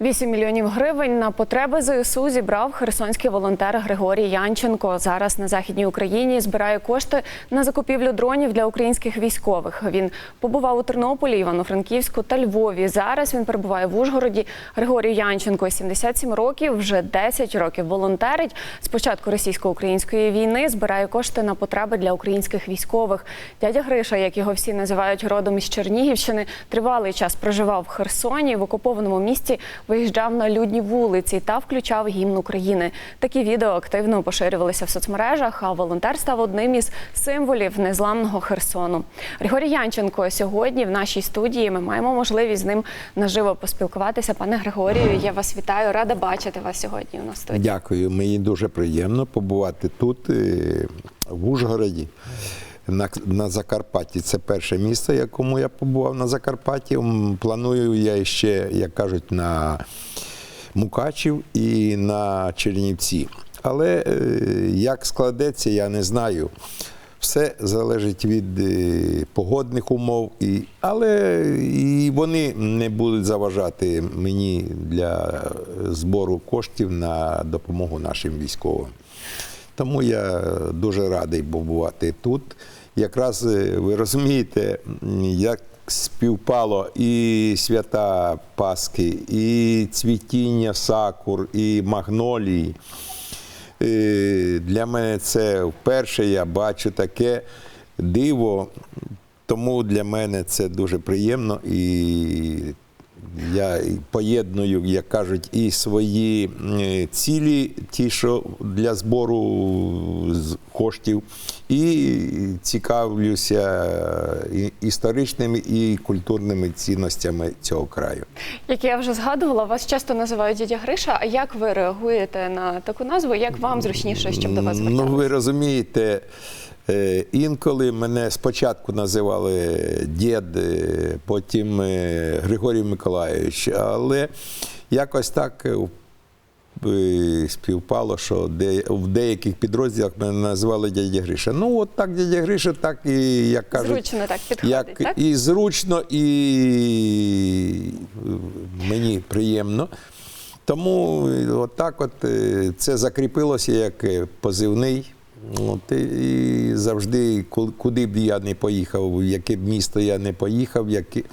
8 мільйонів гривень на потреби ЗСУ зібрав херсонський волонтер Григорій Янченко. Зараз на західній Україні збирає кошти на закупівлю дронів для українських військових. Він побував у Тернополі, Івано-Франківську та Львові. Зараз він перебуває в Ужгороді. Григорій Янченко 77 років, вже 10 років волонтерить. З початку російсько-української війни збирає кошти на потреби для українських військових. Дядя Гриша, як його всі називають родом із Чернігівщини, тривалий час проживав в Херсоні в окупованому місті. Виїжджав на людні вулиці та включав гімн України. Такі відео активно поширювалися в соцмережах. А волонтер став одним із символів незламного Херсону. Григорій Янченко сьогодні в нашій студії. Ми маємо можливість з ним наживо поспілкуватися. Пане Григорію, я вас вітаю. Рада бачити вас сьогодні. У нас студії. Дякую. Мені дуже приємно побувати тут, е, в Ужгороді. На, на Закарпатті це перше місце, якому я побував на Закарпатті. Планую я ще, як кажуть, на Мукачів і на Чернівці. Але е, як складеться, я не знаю. Все залежить від е, погодних умов, і, але і вони не будуть заважати мені для збору коштів на допомогу нашим військовим. Тому я дуже радий побувати тут. Якраз е, ви розумієте, як співпало і свята Пасхи, і цвітіння сакур, і магнолії. Е, Для мене це вперше я бачу таке диво, тому для мене це дуже приємно і я поєдную, як кажуть, і свої е, цілі, ті, що для збору коштів, і цікавлюся і- історичними і культурними цінностями цього краю. Як я вже згадувала, вас часто називають дядя Гриша. А як ви реагуєте на таку назву? Як вам зручніше, щоб до вас Ну, ви розумієте, е, інколи мене спочатку називали дід, е, потім е, Григорій Миколайович, але якось так е, е, співпало, що в деяких підрозділах мене називали дядя Гриша. Ну, от так дядя Гриша, так і, як кажуть, Зручно так підходить, як так? і зручно, і мені приємно. Тому е, отак от е, це закріпилося як е, позивний. От, і завжди, ку- куди б я не поїхав, в яке б місто я не поїхав, які,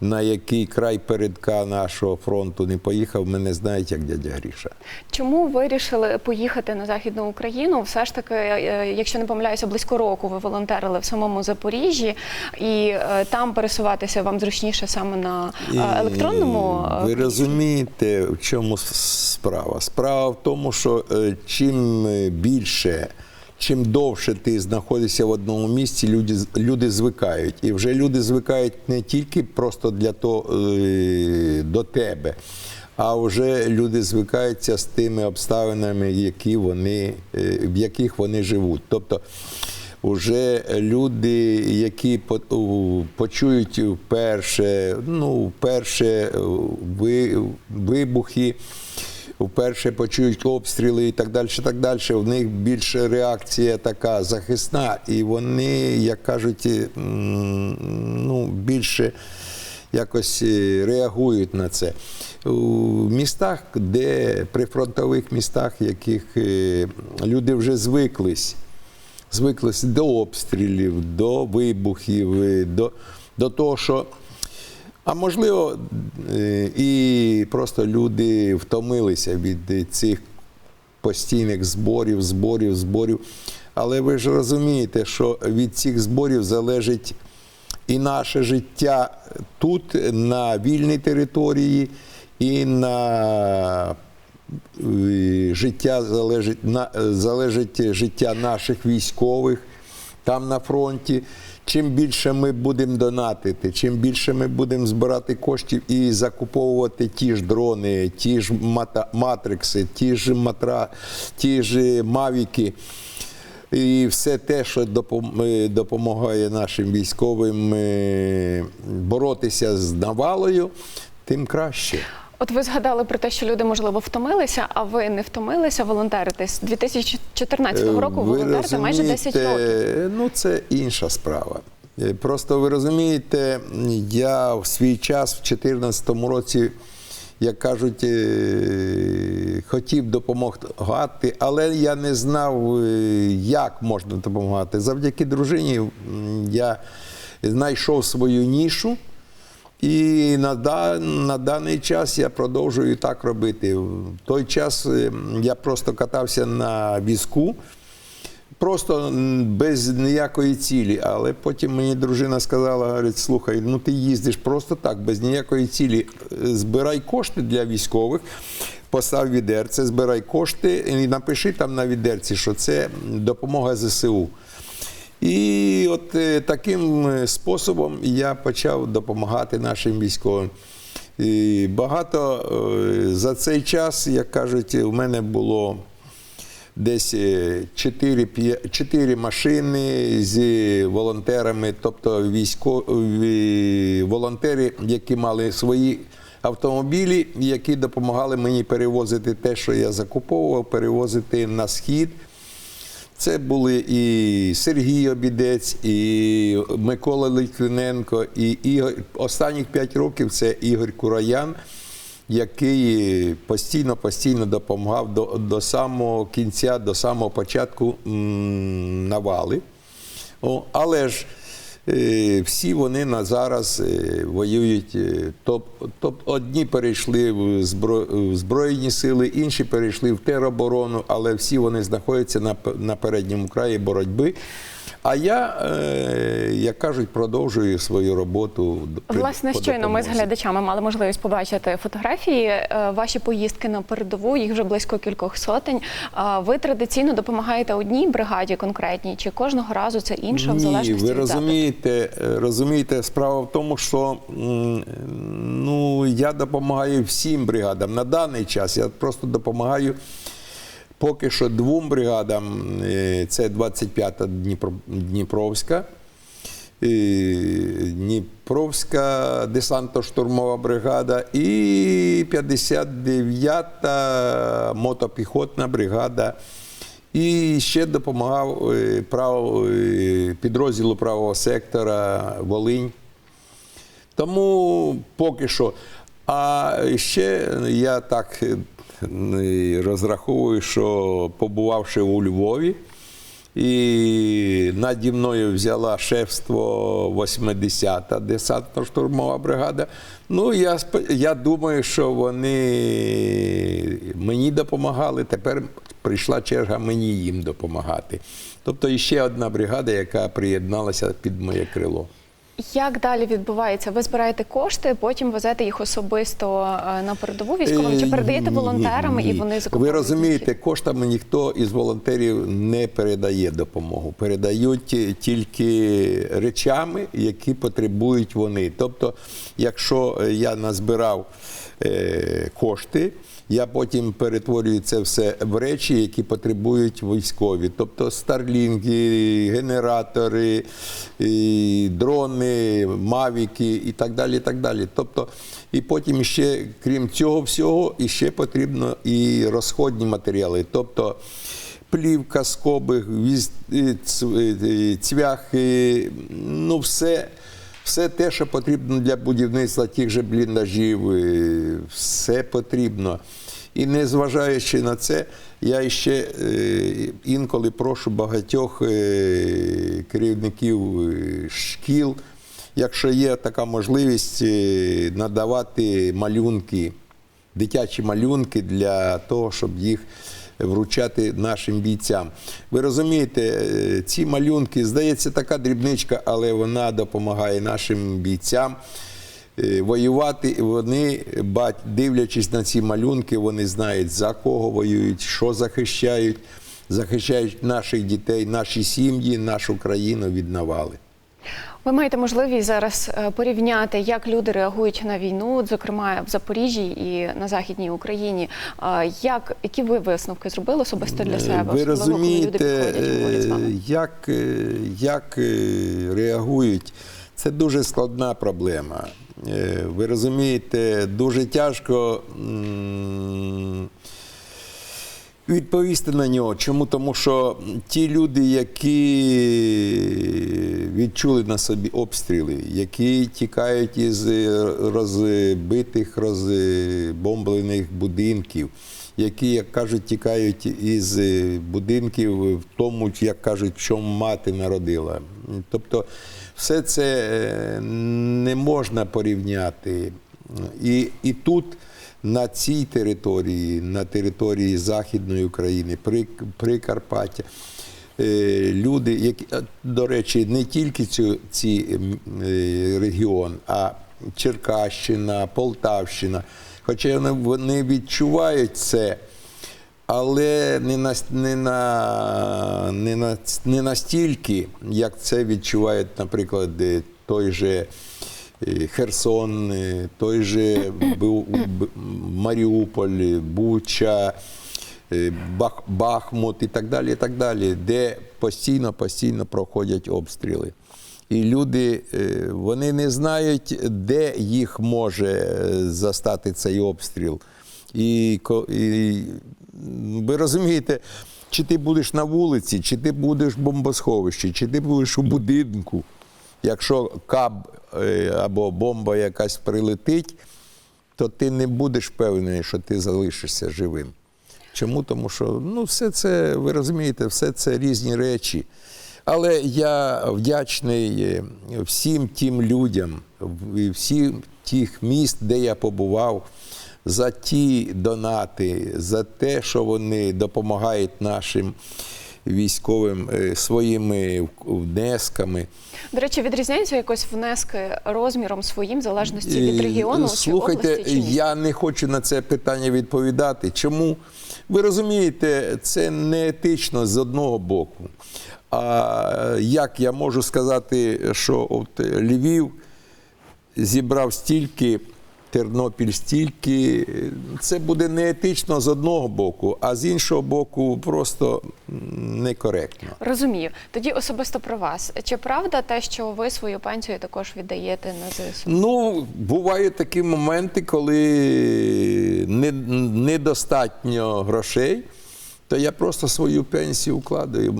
на який край передка нашого фронту не поїхав, мене знають як дядя Гріша. Чому ви вирішили поїхати на західну Україну? Все ж таки, е, якщо не помиляюся, близько року ви волонтерили в самому Запоріжжі, і е, там пересуватися вам зручніше саме на е, електронному. е, Ви розумієте, в чому справа? Справа в тому, що е, чим е, більше, чим довше ти знаходишся в одному місці, люди, люди звикають. І вже люди звикають не тільки просто для того, е, до тебе. А вже люди звикаються з тими обставинами, які вони, е, в яких вони живуть. Тобто Уже люди, які по- почують вперше, ну, вперше е, ви- вибухи, вперше почують обстріли і так далі, так далі. В них більше реакція така захисна, і вони, як кажуть, ну, більше якось е, реагують на це. У містах, де при фронтових містах, яких е, люди вже звиклись звиклися до обстрілів, до вибухів, е, до, до того, що. А можливо, е, і просто люди втомилися від цих постійних зборів, зборів, зборів. Але ви ж розумієте, що від цих зборів залежить і наше життя тут, на вільній території, і на е, життя залежить, на, залежить життя наших військових там на фронті. Чим більше ми будемо донатити, чим більше ми будемо збирати коштів і закуповувати ті ж дрони, ті ж матрикси, ті ж матра, ті ж мавіки. І все те, що е, допомагає нашим військовим е, боротися з навалою, тим краще. От ви згадали про те, що люди можливо втомилися, а ви не втомилися волонтерити з 2014 року. Е, Ви Волонтерите майже 10 років. Ну, це інша справа. Е, Просто ви розумієте, я в свій час, в 2014 році, як кажуть, е, хотів допомагати, але я не знав, як можна допомагати. Завдяки дружині я знайшов свою нішу. І на, на даний час я продовжую так робити. В той час е, я просто катався на візку, просто без ніякої цілі. Але потім мені дружина сказала: говорить, слухай, ну ти їздиш просто так, без ніякої цілі. Збирай кошти для військових, постав відерце, збирай кошти і напиши там на відерці, що це допомога ЗСУ. І от е, таким е, способом я почав допомагати нашим військовим. І багато е, за цей час, як кажуть, у мене було десь 4, 4 машини з волонтерами, тобто військові волонтери, які мали свої автомобілі, які допомагали мені перевозити те, що я закуповував, перевозити на схід. Це були і Сергій Обідець, і Микола Литвиненко, і Ігор. Останніх 5 років це Ігор Кураян, який постійно постійно допомагав до, до самого кінця, до самого початку м, навали. О, але ж всі вони на зараз е, воюють. е, Тобто топ, одні перейшли в збро- в Збройні сили, інші перейшли в тероборону, але всі вони знаходяться на, на передньому краї боротьби. А я, е, як кажуть, продовжую свою роботу. при- Власне, по щойно ми з допомозі. глядачами мали можливість побачити фотографії. е, Ваші поїздки на передову, їх вже близько кількох сотень. А Ви традиційно допомагаєте одній бригаді конкретній, чи кожного разу це інша в Ні, залежності ви від запиту? розумієте, е, розумієте, справа в тому, що м, ну, я допомагаю всім бригадам. На даний час я просто допомагаю поки що двом бригадам. Е, Це 25-та Дніпро, Дніпровська. Дніпровська десантно-штурмова бригада і 59-та мотопіхотна бригада. І ще допомагав е, прав, е, підрозділу правого сектора Волинь. Тому поки що. А ще я так розраховую, що побувавши у Львові, і наді мною взяла шефство 80-та десантно-штурмова бригада. Ну, я, я думаю, що вони мені допомагали. Тепер прийшла черга мені їм допомагати. Тобто іще одна бригада, яка приєдналася під моє крило. Як далі відбувається? Ви збираєте кошти, потім везете їх особисто е, на передову військовим, чи Е, передаєте ні, волонтерам ні, і ні. вони Ви розумієте, коштами ніхто із волонтерів не передає допомогу. Передають тільки речами, які потребують вони. Тобто, якщо я назбирав е, кошти, я потім перетворюю це все в речі, які потребують військові. Тобто старлінги, генератори, і дрони, мавіки і так далі. І так далі. Тобто, і потім ще, крім цього всього, і ще потрібно і розходні матеріали. Тобто плівка, скоби, цвяхи, ну все. Все те, що потрібно для будівництва тих же бліндажів, все потрібно. І незважаючи на це, я ще е, інколи прошу багатьох е, керівників е, шкіл, якщо є така можливість, надавати малюнки, дитячі малюнки для того, щоб їх вручати нашим бійцям. Ви розумієте, ці малюнки, здається, така дрібничка, але вона допомагає нашим бійцям воювати. Вони, бать- дивлячись на ці малюнки, вони знають, за кого воюють, що захищають, захищають наших дітей, наші сім'ї, нашу країну від навали. Ви маєте можливість зараз е, порівняти, як люди реагують на війну, от, зокрема в Запоріжжі і на західній Україні. Е, Як які ви висновки зробили особисто для себе? Ви розумієте, е, як, е, як е, реагують? Це дуже складна проблема. Е, Ви розумієте, дуже тяжко. відповісти на нього. Чому? Тому що ті люди, які відчули на собі обстріли, які тікають із розбитих, розбомблених будинків, які, як кажуть, тікають із будинків в тому, як кажуть, чому мати народила. Тобто, все це е, не можна порівняти. І, і тут на цій території, на території Західної України, При- Прикарпаття, е, люди, які, до речі, не тільки цю, ці е, регіон, а Черкащина, Полтавщина. Хоча вони відчувають це, але не, на, не, на, не, на, не настільки, як це відчувають, наприклад, е, той же е, Херсон, е, той же Маріуполь, Буча, Бах, Бахмут і так далі, і так далі, де постійно, постійно проходять обстріли. І люди вони не знають, де їх може застати цей обстріл. І, і ви розумієте, чи ти будеш на вулиці, чи ти будеш в бомбосховищі, чи ти будеш у будинку. Якщо каб е, або бомба якась прилетить, то ти не будеш впевнений, що ти залишишся живим. Чому? Тому що ну, все це, ви розумієте, все це різні речі. Але я вдячний е, всім тим людям, всім тих міст, де я побував, за ті донати, за те, що вони допомагають нашим військовим е, своїми внесками. До речі, відрізняються якось внески розміром своїм в залежності від регіону Слухайте, чи області? Чи ні? я не хочу на це питання відповідати. Чому? Ви розумієте, це не етично з одного боку. А як я можу сказати, що от Львів зібрав стільки, Тернопіль стільки, це буде не етично з одного боку, а з іншого боку, просто некоректно. Розумію. Тоді особисто про вас. Чи правда те, що ви свою пенсію також віддаєте на ЗСУ? Ну, бувають такі моменти, коли не, недостатньо грошей, то я просто свою пенсію вкладаю.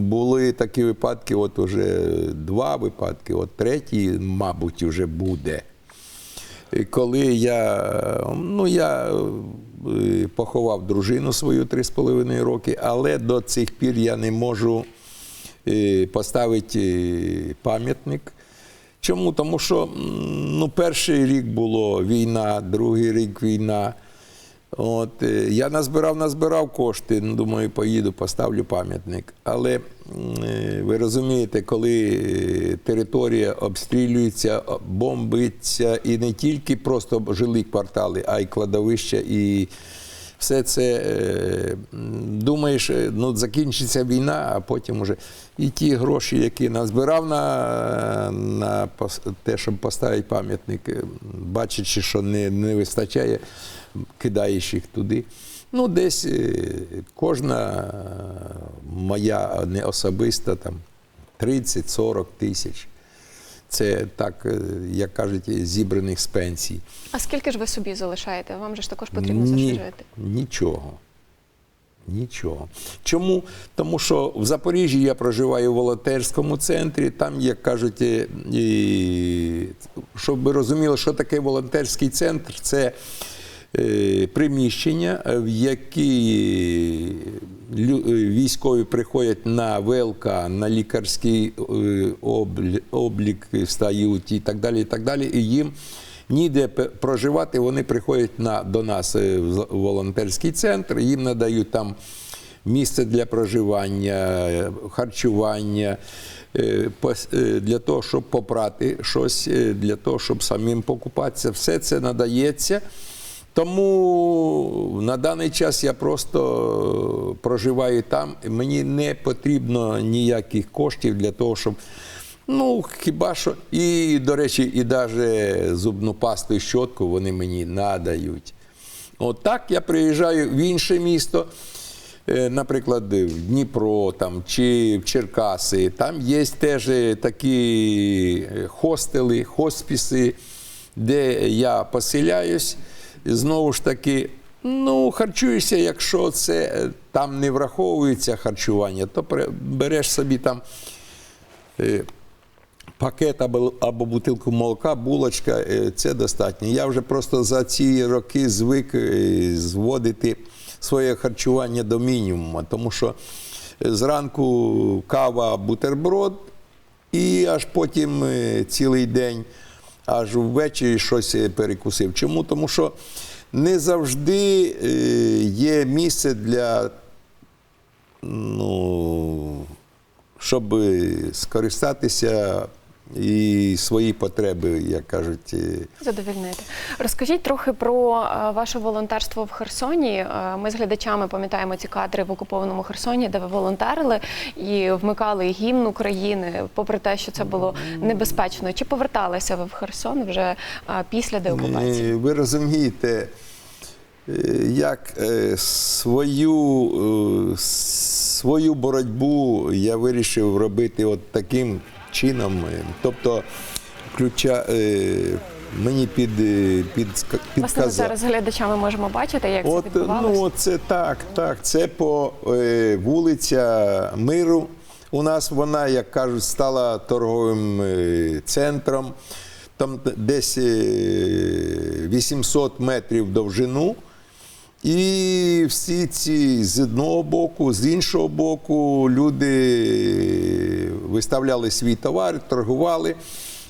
Були такі випадки, от уже два випадки, от третій, мабуть, вже буде. Коли я, ну, я е, поховав дружину свою 3,5 роки, але до цих пір я не можу е, поставити е, пам'ятник. Чому? Тому що ну, перший рік було війна, другий рік війна. От, е, я назбирав, назбирав кошти, ну, думаю, поїду, поставлю пам'ятник. Але е, ви розумієте, коли е, територія обстрілюється, бомбиться, і не тільки просто жилі квартали, а й кладовища, і все це е, думаєш, е, ну закінчиться війна, а потім уже і ті гроші, які назбирав на, на те, щоб поставити пам'ятник, е, бачачи, що не, не вистачає, кидаєш їх туди. Ну, десь кожна моя не особиста там 30-40 тисяч. Це так, е, як кажуть, зібраних з пенсій. А скільки ж ви собі залишаєте? Вам же ж також потрібно Ні, жити. Нічого. Нічого. Чому? Тому що в Запоріжжі я проживаю в волонтерському центрі. Там, як кажуть, е, і, щоб ви розуміли, що таке волонтерський центр, це е, приміщення, в які лю- е, військові приходять на ВЛК, на лікарський е, облік стають і так далі. І так далі. І їм ніде проживати, вони приходять на, до нас е, в волонтерський центр, їм надають там місце для проживання, е, харчування. е, е, Для того, щоб попрати щось, е, для того, щоб самим покупатися, все це надається. Тому на даний час я просто проживаю там. Мені не потрібно ніяких коштів для того, щоб. Ну, хіба що. І, до речі, і навіть зубну пасту і щотку вони мені надають. От так я приїжджаю в інше місто, е, наприклад, в Дніпро там, чи в Черкаси. Там є теж е, такі е, хостели, хоспіси, де я поселяюсь. Знову ж таки, Ну, харчуєшся, якщо це е, там не враховується харчування, то береш собі там е, пакет або, або бутилку молока, булочка, е, це достатньо. Я вже просто за ці роки звик зводити своє харчування до мінімуму, тому що зранку кава, бутерброд, і аж потім цілий день, аж ввечері щось е, перекусив. Чому? Тому що не завжди е, є місце для ну, щоб скористатися і свої потреби, як кажуть. Задовільнити. Розкажіть трохи про е, ваше волонтерство в Херсоні. Е, Ми з глядачами пам'ятаємо ці кадри в окупованому Херсоні, де ви волонтерили і вмикали гімн України, попри те, що це було небезпечно. Чи поверталися ви в Херсон вже е, після деокупації? Ви розумієте, як свою, свою боротьбу я вирішив робити от таким чином. Тобто, включа, е, мені під, е, під, Власне, ми зараз з глядачами можемо бачити, як От, це відбувалося. ну, це так, так. Це по е, вулиця Миру. У нас вона, як кажуть, стала торговим е, центром. Там десь е, 800 метрів довжину. І всі ці з одного боку, з іншого боку, люди виставляли свій товар, торгували.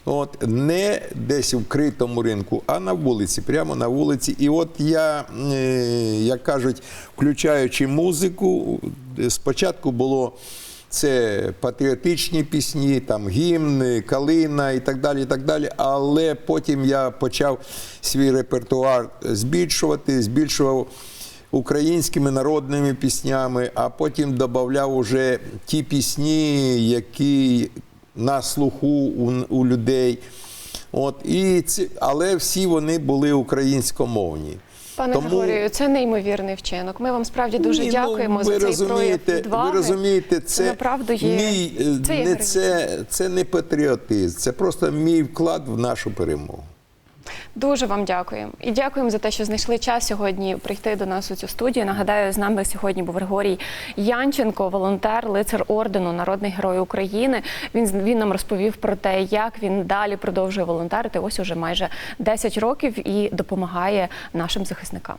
От не десь в критому ринку, а на вулиці, прямо на вулиці. І от я, е, як кажуть, включаючи музику, спочатку було це патріотичні пісні, там гімн, калина і так далі. і так далі. Але потім я почав свій репертуар збільшувати, збільшував українськими народними піснями, а потім додавав уже ті пісні, які на слуху у, у людей. От, і ці, але всі вони були українськомовні. Пане Григорію, це неймовірний вчинок. Ми вам справді дуже Ні, ну, дякуємо ви за цей розумієте, відваги. Ви розумієте, це, направду є мій це не це, це не патріотизм, це просто мій вклад в нашу перемогу. Дуже вам дякуємо. І дякуємо за те, що знайшли час сьогодні прийти до нас у цю студію. Нагадаю, з нами сьогодні був Григорій Янченко, волонтер, лицар ордену, народний герой України. Він, він нам розповів про те, як він далі продовжує волонтерити. Ось уже майже 10 років і допомагає нашим захисникам.